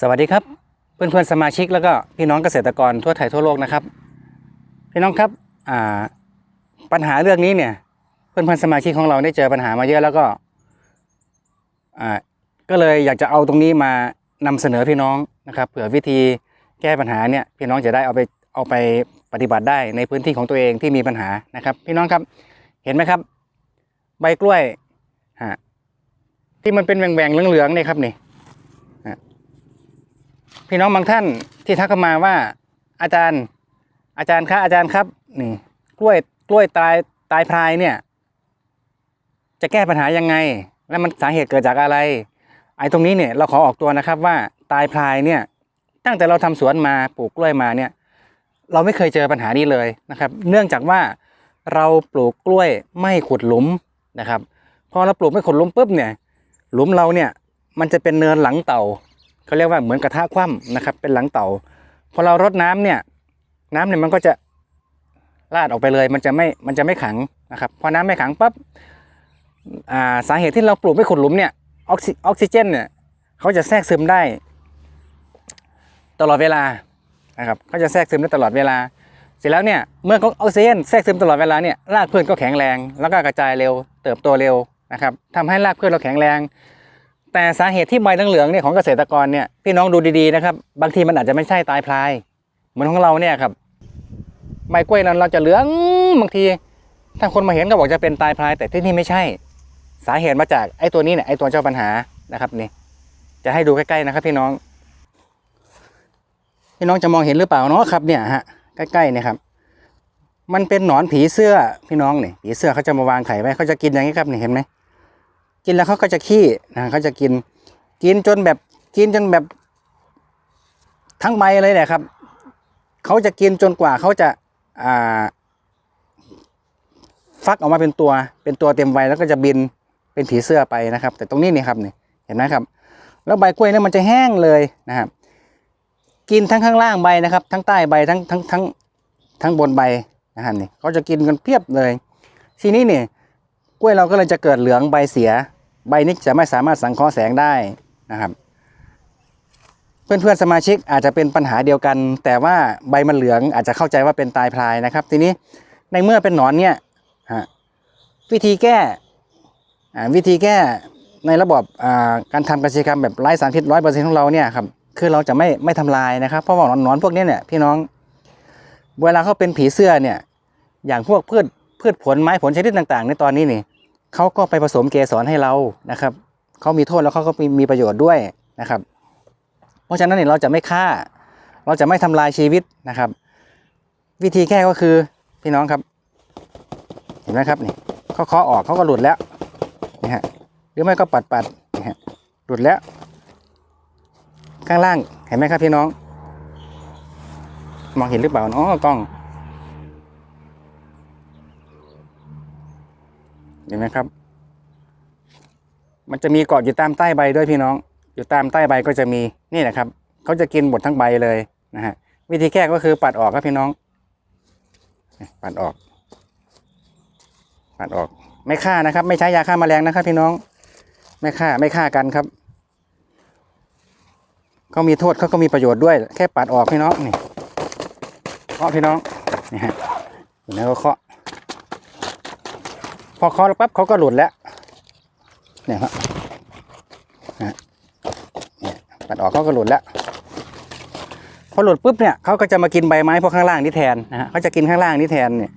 สวัสดีครับ เพื่อนๆสมาชิกแล้วก็พี่น้องเกษตรกรทั่วไทยทั่วโลกนะครับ พี่น้องครับอ่าปัญหาเรื่องนี้เนี่ย เพื่อนๆสมาชิกของเราได้เจอปัญหามาเยอะแล้วก็อ่าก็เลยอยากจะเอาตรงนี้มานำเสนอพี่น้องนะครับเผื่อวิธีแก้ปัญหาเนี่ยพี่น้องจะได้เอาไปเอาไปปฏิบัติได้ในพื้นที่ของตัวเองที่มีปัญหานะครับ พี่น้องครับเห็นไหมครับ ใบกล้วยฮะที่มันเป็นแหว่งๆเหลืองๆเนี่ยครับนี่ พี่น้องบางท่านที่ทักเข้ามาว่า อาจารย์ อาจารย์ครับอาจารย์ครับนี่กล้วยกล้วยตายตายพรายเนี่ย จะแก้ปัญหายังไง และมันสาเหตุเกิดจากอะไร ไอ้ตรงนี้เนี่ยเราขอออกตัวนะครับว่าตายพรายเนี่ย ตั้งแต่เราทำสวนมาปลูกกล้วยมาเนี่ย เราไม่เคยเจอปัญหานี้เลยนะครับ เนื่องจากว่าเราปลูกกล้วยไม่ขุดหลุมนะครับ พอเราปลูกไม่ขุดหลุมปุ๊บเนี่ย หลุมเราเนี่ยมันจะเป็นเนินหลังเต่า เขาเรียกว่าเหมือนกระทะคว่ำนะครับ เป็นหลังเต่าพอเรารดน้ำเนี่ย น้ำเนี่ยมันก็จะลาดออกไปเลย มันจะไม่มันจะไม่ขังนะครับพอน้ำไม่ขังปั๊บสาเหตุที่เราปลูกไม่ขุดหลุมเนี่ยออกซิออกซิเจนเนี่ยเขาจะแทรกซึมได้ ตลอดเวลานะครับเขาจะแทรกซึมได้ตลอดเวลา เสร็จแล้วเนี่ยเมื่อเขาออกซิเจนแทรกซึมตลอดเวลาเนี่ยรากพืชก็แข็งแรง แล้วก็กระจายเร็ว เติบโตเร็วนะครับทำให้รากพืชเราแข็งแรง แต่สาเหตุที่ใบเหลืองๆเนี่ยของเกษตรกรเนี่ยพี่น้องดูดีๆนะครับ บางทีมันอาจจะไม่ใช่ตายพลาย เหมือนของเราเนี่ยครับใบกล้วยนั้นเราจะเหลืองบางที ถ้าคนมาเห็นก็บอกจะเป็นตายพลาย แต่ที่นี่ไม่ใช่ สาเหตุมาจากไอ้ตัวนี้เนี่ยไอ้ตัวเจ้าปัญหานะครับนี่ จะให้ดูใกล้ๆนะครับ พี่น้อง พี่น้องจะมองเห็นหรือเปล่าเนาะครับ เนี่ยฮะใกล้ๆเนี่ยครับ มันเป็นหนอนผีเสื้อพี่น้องเนี่ยผีเสื้อเขาจะมาวางไข่ไว้เขาจะกินอย่างนี้ครับนี่เห็นไหม กินแล้วเขาก็จะขี้นะเขาจะกิน กินจนแบบกินจนแบบ ทั้งใบเลยแหละครับเขาจะกินจนกว่าเขาจะอ่าฟักออกมาเป็นตัวเป็นตัวเต็มใบแล้วก็จะบินเป็นผีเสื้อไปนะครับ แต่ตรงนี้นี่ครับนี่เห็นไหมครับ แล้วใบกล้วยเนี่ยมันจะแห้งเลยนะครับ กินทั้งข้างล่างใบนะครับ ทั้งใต้ใบทั้งทั้งทั้งทั้งบนใบนะครับนี่เขาจะกินกันเพียบเลย ทีนี้เนี่ยกล้วยเราก็เลยจะเกิดเหลืองใบเสีย ใบนี้จะไม่สามารถสังเคราะห์แสงได้นะครับ เพื่อนๆสมาชิกอาจจะเป็นปัญหาเดียวกัน แต่ว่าใบมันเหลืองอาจจะเข้าใจว่าเป็นตายพลายนะครับ ทีนี้ในเมื่อเป็นหนอนเนี่ยฮะวิธีแก้อ่าวิธีแก้ในระบบอ่าการทำกสิกรรมแบบไร้สารพิษร้อยเปอร์เซ็นต์ของเราเนี่ยครับคือเราจะไม่ไม่ทำลายนะครับ เพราะว่าหนอนหนอนพวกนี้เนี่ยพี่น้องเวลาเขาเป็นผีเสื้อเนี่ยอย่างพวกพืชพืชผลไม้ผลชนิดต่าง ๆ ในตอนนี้นี่ เขาก็ไปผสมเกสรให้เรานะครับเขามีโทษแล้วเขาก็มีมีประโยชน์ด้วยนะครับ เพราะฉะนั้นเนี่ยเราจะไม่ฆ่า เราจะไม่ทำลายชีวิตนะครับ วิธีแก้ก็คือพี่น้องครับ เห็นไหมครับนี่เขาเคาะออกเขาก็หลุดแล้วนี่ฮะหรือไม่ก็ปัดปัดนี่ฮะหลุดแล้ว ข้างล่างเห็นไหมครับพี่น้อง มองเห็นหรือเปล่าอ๋อกล้อง เห็นไหมครับ มันจะมีเกาะอยู่ตามใต้ใบด้วยพี่น้อง อยู่ตามใต้ใบก็จะมีนี่แหละครับเขาจะกินหมดทั้งใบเลยนะฮะวิธีแก้ก็คือปัดออกครับพี่น้อง ปัดออก ปัดออก ไม่ฆ่านะครับ ไม่ใช้ยาฆ่าแมลงนะครับ พี่น้อง ไม่ฆ่าไม่ฆ่ากันครับเขามีโทษเขาก็มีประโยชน์ด้วย แค่ปัดออกพี่น้องนี่เคาะพี่น้องนี่ฮะเห็นไหมก็เคาะ พอเคาะแล้วปั๊บเขาก็หลุดแล้ว เนี่ยครับนะเนี่ยปัดออกเขาก็หลุดแล้ว พอหลุดปุ๊บเนี่ยเขาก็จะมากินใบไม้พวกข้างล่างนี่แทนนะฮะเขาจะกินข้างล่างนี่แทนเนี่ย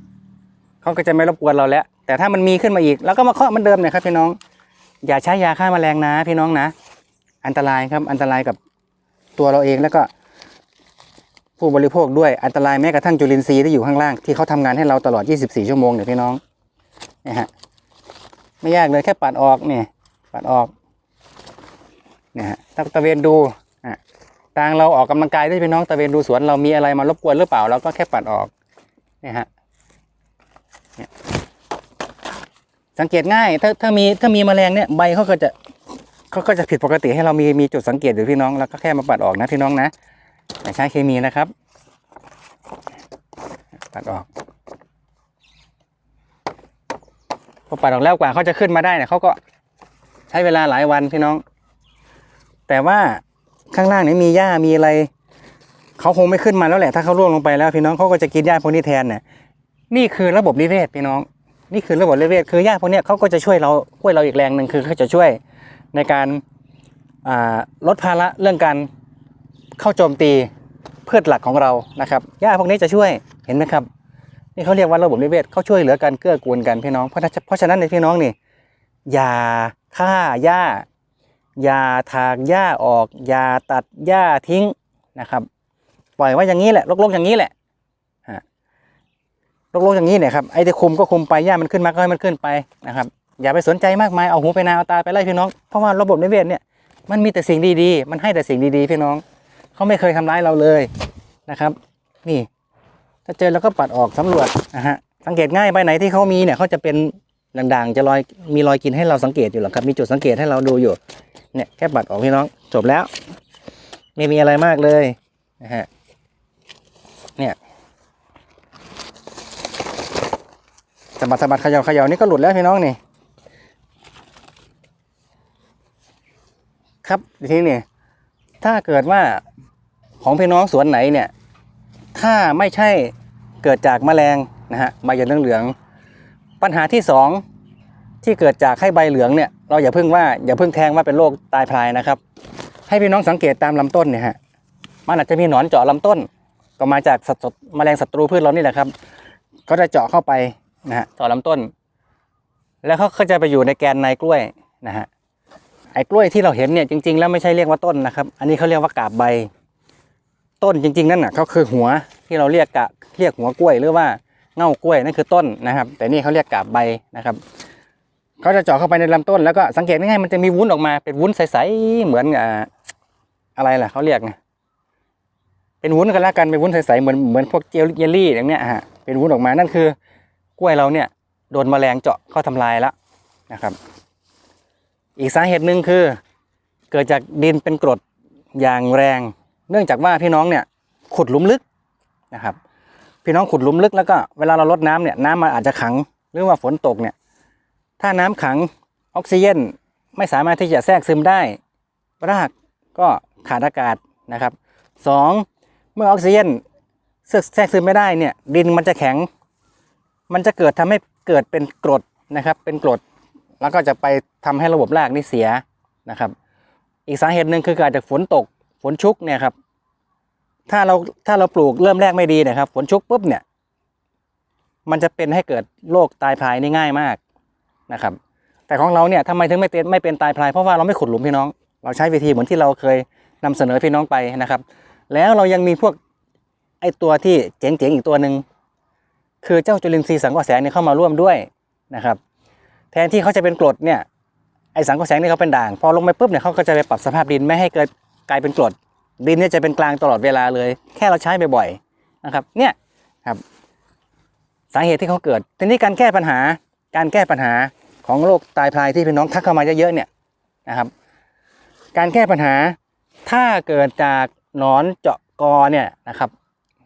เขาก็จะไม่รบกวนเราแล้ว แต่ถ้ามันมีขึ้นมาอีกเราก็มาเคาะมันเดิมเนี่ยครับพี่น้อง อย่าใช้ยาฆ่าแมลงนะ พี่น้องนะ อันตรายครับอันตรายกับตัวเราเองแล้วก็ ผู้บริโภคด้วยอันตรายแม้กระทั่งจุลินทรีย์ที่อยู่ข้างล่างที่เขาทำงานให้เราตลอด 24 ชั่วโมงเนี่ยพี่น้อง นี่ฮะไม่ยากเลยแค่ปัดออกเนี่ยปัดออกเนี่ยฮะตะตะเวนดูอะทางเราออกกำลังกายได้พี่น้องตะเวนดูสวนเรามีอะไรมารบกวนหรือเปล่าเราก็แค่ปัดออกเนี่ยฮะสังเกตง่าย ถ้าถ้ามีถ้ามีแมลงเนี่ยใบเขาก็จะเขาก็จะผิดปกติให้เรามีมีจุดสังเกตอยู่พี่น้องแล้วก็แค่มาปัดออกนะพี่น้องนะอย่าใช้เคมีนะครับ ปัดออก พอปัดออกแล้วกว่าเขาจะขึ้นมาได้เนี่ยเขาก็ใช้เวลาหลายวันพี่น้อง แต่ว่าข้างล่างนี่มีหญ้ามีอะไรเขาคงไม่ขึ้นมาแล้วแหละถ้าเขาล่วงลงไปแล้วพี่น้องเขาก็จะกินหญ้าพวกนี้แทนเนี่ยนี่คือระบบนิเวศพี่น้อง นี่คือระบบนิเวศคือหญ้าพวกนี้เขาก็จะช่วยเราช่วยเราอีกแรงหนึ่งคือเขาจะช่วยในการลดภาระเรื่องการเข้าโจมตีพืชหลักของเรานะครับหญ้าพวกนี้จะช่วยเห็นไหมครับ นี่เขาเรียกว่าระบบนิเวศเขาช่วยเหลือกันเกื้อกูลกันพี่น้องเพราะฉะเพราะฉะนั้นในพี่น้องนี่อย่าฆ่าหญ้าอย่าถากหญ้าออกอย่าตัดหญ้าทิ้งนะครับ ปล่อยไว้อย่างนี้แหละรกๆอย่างนี้แหละฮะรกๆอย่างนี้เนี่ยครับไอ้ที่คุมก็คุมไปหญ้ามันขึ้นมาก็ให้มันขึ้นไปนะครับ อย่าไปสนใจมากมายเอาหูไปนาเอาตาไปไล่พี่น้องเพราะว่าระบบนิเวศเนี่ยมันมีแต่สิ่งดีๆ มันให้แต่สิ่งดีๆ พี่น้อง เขาไม่เคยทำร้ายเราเลยนะครับ นี่ ถ้าเจอแล้วก็ปัดออกสำรวจนะฮะสังเกตง่ายไปไหนที่เขามีเนี่ยเขาจะเป็นด่างๆ จะรอยมีรอยกินให้เราสังเกตอยู่หรอครับมีจุดสังเกตให้เราดูอยู่เนี่ยแค่ปัดออกพี่น้องจบแล้ว ไม่มีอะไรมากเลยนะฮะเนี่ยสะบัดสะบัดเขย่าเขย่านี่ก็หลุดแล้วพี่น้องนี่ครับทีนี้เนี่ยถ้าเกิดว่าของพี่น้องสวนไหนเนี่ย ถ้าไม่ใช่เกิดจากแมลงนะฮะใบเหลืองๆปัญหาที่สองที่เกิดจากให้ใบเหลืองเนี่ยเราอย่าเพิ่งว่าอย่าเพิ่งแทงว่าเป็นโรคตายพลายนะครับ ให้พี่น้องสังเกตตามลำต้นเนี่ยฮะมันอาจจะมีหนอนเจาะลำต้น ก็มาจากสัตว์แมลงศัตรูพืชเรานี่แหละครับเขาจะเจาะเข้าไปนะฮะเจาะลำต้น แล้วเขาก็จะไปอยู่ในแกนในกล้วยนะฮะไอ้กล้วยที่เราเห็นเนี่ยจริงๆ แล้วไม่ใช่เรียกว่าต้นนะครับ อันนี้เขาเรียกว่ากาบใบ ต้นจริง ๆ นั่นน่ะเขาคือหัวที่เราเรียกกะเรียกหัวกล้วยหรือว่าเง่ากล้วยนั่นคือต้นนะครับ แต่นี่เขาเรียกกาบใบนะครับเขาจะเจาะเข้าไปในลำต้นแล้วก็สังเกตง่ายๆมันจะมีวุ้นออกมาเป็นวุ้นใสๆเหมือนอ่าอะไรล่ะเขาเรียกไงเป็นวุ้นกันแล้วกันเป็นวุ้นใสๆเหมือนเหมือนพวกเจลเยลลี่อย่างเนี้ยฮะเป็นวุ้นออกมานั่นคือกล้วยเราเนี่ยโดนแมลงเจาะเข้าทำลายแล้วนะครับ อีกสาเหตุหนึ่งคือ เกิดจากดินเป็นกรดอย่างแรง เนื่องจากว่าพี่น้องเนี่ยขุดหลุมลึกนะครับ พี่น้องขุดหลุมลึกแล้วก็เวลาเราลดน้ำเนี่ยน้ำมันอาจจะขังหรือว่าฝนตกเนี่ยถ้าน้ำขังออกซิเจนไม่สามารถที่จะแทรกซึมได้ รากก็ขาดอากาศนะครับสองเมื่อออกซิเจนแทรกซึมไม่ได้เนี่ยดินมันจะแข็ง มันจะเกิดทำให้เกิดเป็นกรดนะครับ เป็นกรดแล้วก็จะไปทำให้ระบบรากนี่เสียนะครับ อีกสาเหตุหนึ่งคือเกิดจากฝนตก ฝนชุกเนี่ยครับ ถ้าเราถ้าเราปลูกเริ่มแรกไม่ดีนะครับ ฝนชุกปุ๊บเนี่ย มันจะเป็นให้เกิดโรคตายพลายนี่ง่ายมากนะครับ แต่ของเราเนี่ยทำไมถึงไม่เป็นไม่เป็นตายพลายเพราะว่าเราไม่ขุดหลุมพี่น้อง เราใช้วิธีเหมือนที่เราเคยนำเสนอพี่น้องไปนะครับ แล้วเรายังมีพวกไอตัวที่เจ๋งๆอีกตัวหนึ่งคือเจ้าจุลินทรีย์สังเคราะแสงเนี่ยเข้ามาร่วมด้วยนะครับ แทนที่เขาจะเป็นกรดเนี่ยไอสังเคราะแสงนี่เขาเป็นด่าง พอลงไปปุ๊บเนี่ยเขาก็จะไปปรับสภาพดินไม่ให้เกิด กลายเป็นกรดดินเนี่ยจะเป็นกลางตลอดเวลาเลย แค่เราใช้บ่อยๆนะครับ เนี่ยครับ สาเหตุที่เขาเกิดทีนี้การแก้ปัญหา การแก้ปัญหาของโรคตายพลายที่พี่น้องทักเข้ามาเยอะๆเนี่ยนะครับ การแก้ปัญหาถ้าเกิดจากหนอนเจาะกอเนี่ยนะครับ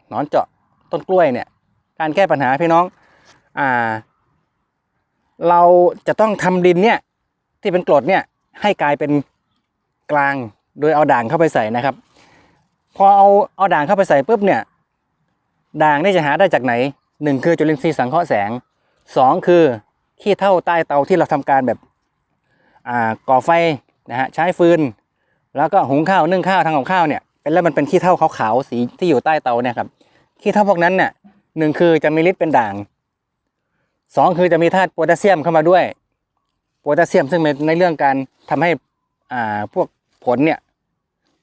หนอนเจาะต้นกล้วยเนี่ย การแก้ปัญหาพี่น้องอ่า เราจะต้องทำดินเนี่ยที่เป็นกรดเนี่ยให้กลายเป็นกลาง โดยเอาด่างเข้าไปใส่นะครับ พอเอาเอาด่างเข้าไปใส่ปุ๊บเนี่ย ด่างนี่จะหาได้จากไหนหนึ่งคือจุลินทรีย์สังเคราะห์แสงสองคือขี้เถ้าใต้เตาที่เราทำการแบบอ่าก่อไฟนะฮะใช้ฟืน แล้วก็หุงข้าวนึ่งข้าวทำกับข้าวเนี่ยเป็นแล้วมันเป็นขี้เถ้าขาวๆสีที่อยู่ใต้เตาเนี่ยครับขี้เถ้าพวกนั้นเนี่ยหนึ่งคือจะมีฤทธิ์เป็นด่างสองคือจะมีธาตุโพแทสเซียมเข้ามาด้วยโพแทสเซียมซึ่งเป็นในเรื่องการทำให้อ่าพวกผลเนี่ย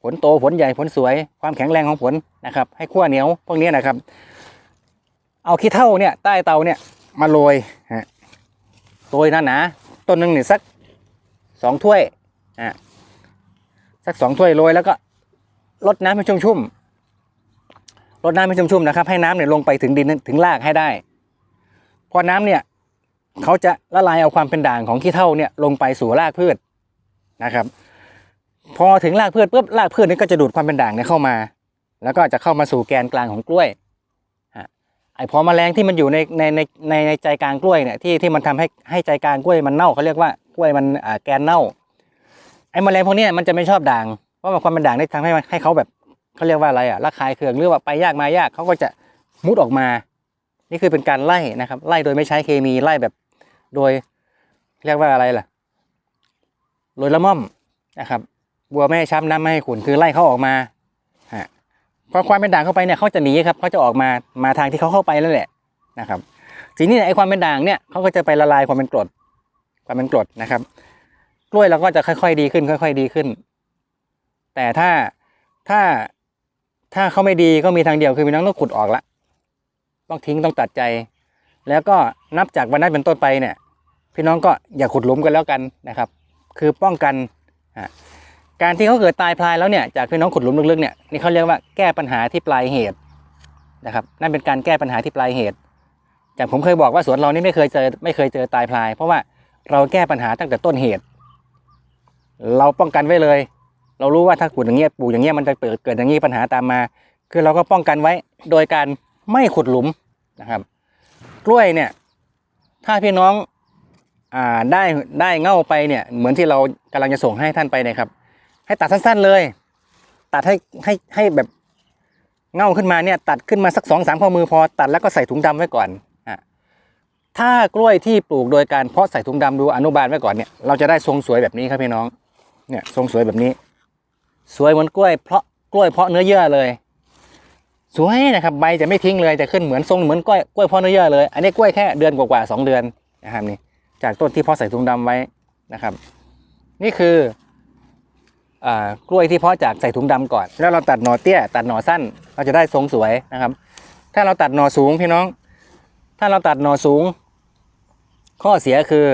ผลโตผลใหญ่ผลสวย ความแข็งแรงของผลนะครับ ให้ขั้วเหนียวพวกนี้นะครับ เอาขี้เถ้าเนี่ยใต้เตาเนี่ยมาโรยฮะโรยหนาๆต้นหนึ่งเนี่ยสักสองถ้วยอะสักสองถ้วยโรยแล้วก็ลดน้ำให้ชุ่มๆลดน้ำให้ชุ่มๆนะครับ ให้น้ำเนี่ยลงไปถึงดินถึงรากให้ได้ พอน้ำเนี่ยเขาจะละลายเอาความเป็นด่างของขี้เถ้าเนี่ยลงไปสู่รากพืชนะครับ พอถึงรากพืชปุ๊บรากพืชนี่ก็จะดูดความเป็นด่างเนี่ยเข้ามา แล้วก็จะเข้ามาสู่แกนกลางของกล้วยไอ้พอแมลงที่มันอยู่ในในในในในใจกลางกล้วยเนี่ยที่ที่มันทำให้ให้ใจกลางกล้วยมันเน่าเขาเรียกว่ากล้วยมันอ่าแกนเน่า ไอ้แมลงพวกนี้มันจะไม่ชอบด่างว่ามันความเป็นด่างได้ทำให้ให้เขาแบบเขาเรียกว่าอะไรอะระคายเคืองหรือว่าไปยากมายากเขาก็จะมุดออกมา นี่คือเป็นการไล่นะครับ ไล่โดยไม่ใช้เคมีไล่แบบ โดยเรียกว่าอะไรล่ะโดยละม่อมนะครับ บัวไม่ให้ช้ำน้ำไม่ให้ขุนคือไล่เขาออกมาฮะพอความเป็นด่างเข้าไปเนี่ยเขาจะหนีครับเขาจะออกมามาทางที่เขาเข้าไปนั่นแหละนะครับทีนี้ไอ้ความเป็นด่างเนี่ยเขาก็จะไปละลายความเป็นกรดความเป็นกรดนะครับ กล้วยเราก็จะค่อย ๆ ดีขึ้น ค่อย ๆ ดีขึ้น แต่ถ้าถ้าถ้าเขาไม่ดีก็มีทางเดียวคือพี่น้องต้องขุดออกละต้องทิ้งต้องตัดใจ แล้วก็นับจากวันนั้นเป็นต้นไปเนี่ย พี่น้องก็อย่าขุดหลุมกันแล้วกันนะครับ คือป้องกันอะ การที่เขาเกิดตายพลายแล้วเนี่ยจากพี่น้องขุดหลุมลึกๆเนี่ยนี่เขาเรียกว่าแก้ปัญหาที่ปลายเหตุนะครับนั่นเป็นการแก้ปัญหาที่ปลายเหตุจากผมเคยบอกว่าสวนเรานี่ไม่เคยเจอไม่เคยเจอตายพลาย เพราะว่าเราแก้ปัญหาตั้งแต่ต้นเหตุ เราป้องกันไว้เลย เรารู้ว่าถ้าขุดอย่างเงี้ยปลูกอย่างเงี้ยมันจะเกิดเกิดอย่างนี้ปัญหาตามมา คือเราก็ป้องกันไว้โดยการไม่ขุดหลุมนะครับ กล้วยเนี่ย ถ้าพี่น้องอ่าได้ได้เง่าไปเนี่ยเหมือนที่เรากำลังจะส่งให้ท่านไปนะครับ ให้ตัดสั้นๆเลย ตัดให้ให้ให้แบบเง่าขึ้นมาเนี่ย ตัดขึ้นมาสักสองสามข้อมือพอตัดแล้วก็ใส่ถุงดำไว้ก่อนอะถ้ากล้วยที่ปลูกโดยการเพาะใส่ถุงดำดูอนุบาลไว้ก่อนเนี่ยเราจะได้ทรงสวยแบบนี้ครับพี่น้อง เนี่ยทรงสวยแบบนี้ สวยเหมือนกล้วยเพาะกล้วยเพาะเนื้อเยื่อเลยสวยนะครับใบจะไม่ทิ้งเลยจะขึ้นเหมือนทรงเหมือนกล้วยกล้วยเพาะเนื้อเยื่อเลย อันนี้กล้วยแค่เดือนกว่าๆสองเดือนนะครับนี่จากต้นที่เพาะใส่ถุงดำไว้นะครับ นี่คือ กล้วยที่เพาะจากใส่ถุงดำก่อน แล้วเราตัดหน่อเตี้ย ตัดหน่อสั้นเราจะได้ทรงสวยนะครับ ถ้าเราตัดหน่อสูงพี่น้อง ถ้าเราตัดหน่อสูง ข้อเสียคือ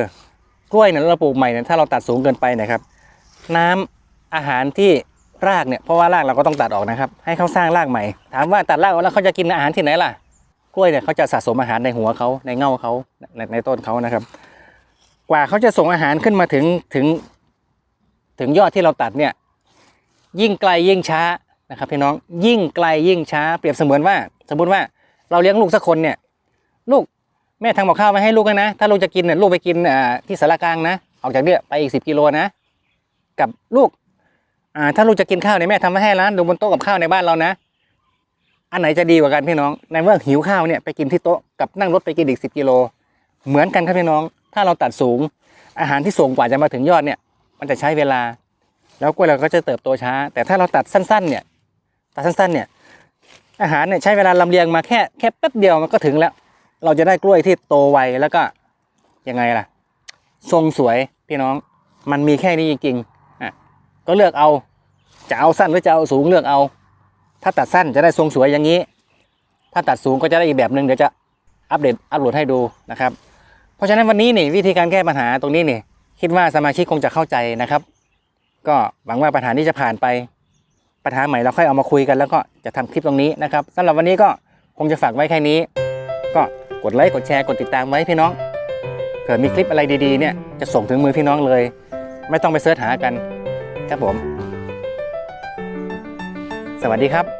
กล้วยเนี่ยเราปลูกใหม่เนี่ยถ้าเราตัดสูงเกินไปนะครับ น้ำอาหารที่รากเนี่ยเพราะว่ารากเราก็ต้องตัดออกนะครับ ให้เขาสร้างรากใหม่ ถามว่าตัดรากออกแล้วเขาจะกินอาหารที่ไหนล่ะ กล้วยเนี่ยเขาจะสะสมอาหารในหัวเขาในเง่าเขาในในต้นเขานะครับ กว่าเขาจะส่งอาหารขึ้นมาถึงถึง ถึงยอดที่เราตัดเนี่ยยิ่งไกลยิ่งช้านะครับพี่น้องยิ่งไกลยิ่งช้า เปรียบเสมือนว่า สมมติว่าเราเลี้ยงลูกสักคนเนี่ยลูกแม่ทำกับข้าวมาให้ลูกนะ ถ้าลูกจะกินเนี่ยลูกไปกินที่สารกลางนะ ออกจากเนี่ยไปอีกสิบกิโลนะ กับลูกถ้าลูกจะกินข้าวเนี่ยแม่ทำมาให้ร้านดูบนโต๊ะกับข้าวในบ้านเรานะ อันไหนจะดีกว่ากันพี่น้อง ในเมื่อหิวข้าวเนี่ยไปกินที่โต๊ะกับนั่งรถไปกินอีกสิบกิโล เหมือนกันครับพี่น้อง ถ้าเราตัดสูงอาหารที่ส่งกว่าจะมาถึงยอดเนี่ย มันจะใช้เวลา แล้วกล้วยเราก็จะเติบโตช้า แต่ถ้าเราตัดสั้นๆเนี่ยตัดสั้นๆเนี่ยอาหารเนี่ยใช้เวลาลำเลียงมาแค่แค่แป๊บเดียวมันก็ถึงแล้ว เราจะได้กล้วยที่โตไวแล้วก็ยังไงล่ะ ทรงสวยพี่น้อง มันมีแค่นี้จริงๆอะก็เลือกเอาจะเอาสั้นหรือจะเอาสูงเลือกเอา ถ้าตัดสั้นจะได้ทรงสวยอย่างนี้ ถ้าตัดสูงก็จะได้อีกแบบหนึ่งเดี๋ยวจะอัปเดตอัปโหลดให้ดูนะครับ เพราะฉะนั้นวันนี้นี่วิธีการแก้ปัญหาตรงนี้นี่ คิดว่าสมาชิกคงจะเข้าใจนะครับ ก็หวังว่าปัญหานี้จะผ่านไป ปัญหาใหม่เราค่อยเอามาคุยกัน แล้วก็จะทำคลิปตรงนี้นะครับสำหรับวันนี้ก็คงจะฝากไว้แค่นี้ ก็กดไลค์กดแชร์กดติดตามไว้พี่น้องเผื่อมีคลิปอะไรดีๆเนี่ยจะส่งถึงมือพี่น้องเลย ไม่ต้องไปเสิร์ชหากันครับผม สวัสดีครับ